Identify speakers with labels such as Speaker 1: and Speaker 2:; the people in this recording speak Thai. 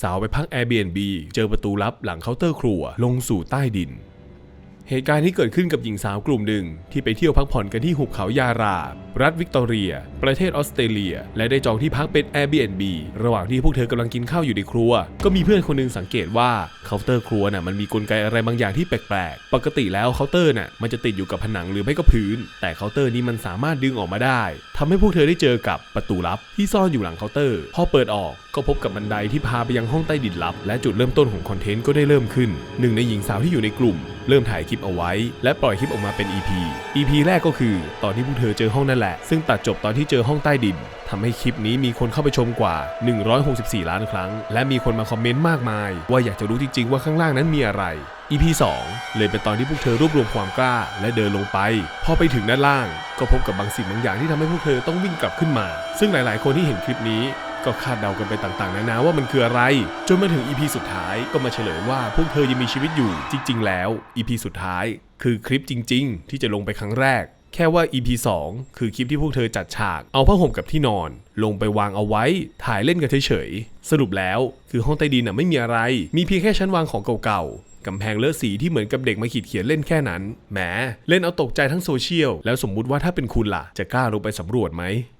Speaker 1: สาวไปพัก Airbnb เจอประตูลับหลังเคาน์เตอร์ครัวลงสู่ใต้ดิน เหตุการณ์ที่เกิดขึ้นกับหญิงสาวกลุ่มหนึ่ง ที่ไปเที่ยวพักผ่อนกันที่หุบเขายารา รัฐวิกตอเรีย ประเทศออสเตรเลีย และได้จองที่พักเป็น Airbnb ระหว่างที่พวกเธอกำลังกินข้าวอยู่ในครัว ก็มีเพื่อนคนหนึงสังเกตว่าเคาน์เตอร์ครัวน่ะมันมีกลไกอะไรบางอย่างที่แปลกๆ ปกติแล้วเคาน์เตอร์น่ะมันจะติดอยู่กับผนังหรือไม่ก็พื้น แต่เคาน์เตอร์นี้มันสามารถดึงออกมาได้ ทำให้พวกเธอได้เจอกับประตูลับที่ซ่อนอยู่หลังเคาน์เตอร์ พอเปิดออกก็พบกับบันไดที่พาไปยังห้องใต้ดินลับ และจุดเริ่มต้นของคอนเทนต์ก็ได้เริ่มขึ้น หนึ่งในหญิงสาวที่อยู่ในกลุ่ม เริ่มถ่ายคลิปเอาไว้ และปล่อยคลิปออกมาเป็น EP EP แรกก็คือ ตอนที่พวกเธอเจอห้องนั่นแหละ ซึ่งตัดจบตอนที่เจอห้องใต้ดิน ทำให้คลิปนี้มีคนเข้าไปชมกว่า 164 ล้านครั้ง และมีคนมาคอมเมนต์มากมาย ว่าอยากจะรู้จริง ๆ ว่าข้างล่างนั้นมีอะไร EP 2 เลยเป็นตอนที่พวกเธอรวบรวมความกล้า และเดินลงไป พอไปถึงด้านล่าง ก็พบกับบางสิ่งบางอย่างที่ทำให้พวกเธอต้องวิ่งกลับขึ้นมา ซึ่งหลาย ๆ คนที่เห็นคลิปนี้ก็คาดเดากันไปต่างๆ นานาว่ามันคืออะไร จนมาถึง EP สุดท้ายก็มาเฉลยว่าพวกเธอยังมีชีวิตอยู่จริง ๆ แล้ว EP สุดท้าย คือคลิปจริง ๆ ที่จะลงไปครั้งแรก ค่ว่า EP 2 คือคลิปที่พวกเธอจัดฉาก เอาผ้าห่มกับที่นอน ลงไปวางเอาไว้ ถ่ายเล่นกันเฉยๆ สรุปแล้วคือห้องใต้ดินน่ะไม่มีอะไร มีเพียงแค่ชั้นวางของเก่าๆกำแพงเลอะสีที่เหมือนกับเด็กมาขีดเขียนเล่นแค่นั้น แหม เล่นเอาตกใจทั้งโซเชียล แล้วสมมุติว่าถ้าเป็นคุณล่ะ จะกล้าลงไปสำรวจไหม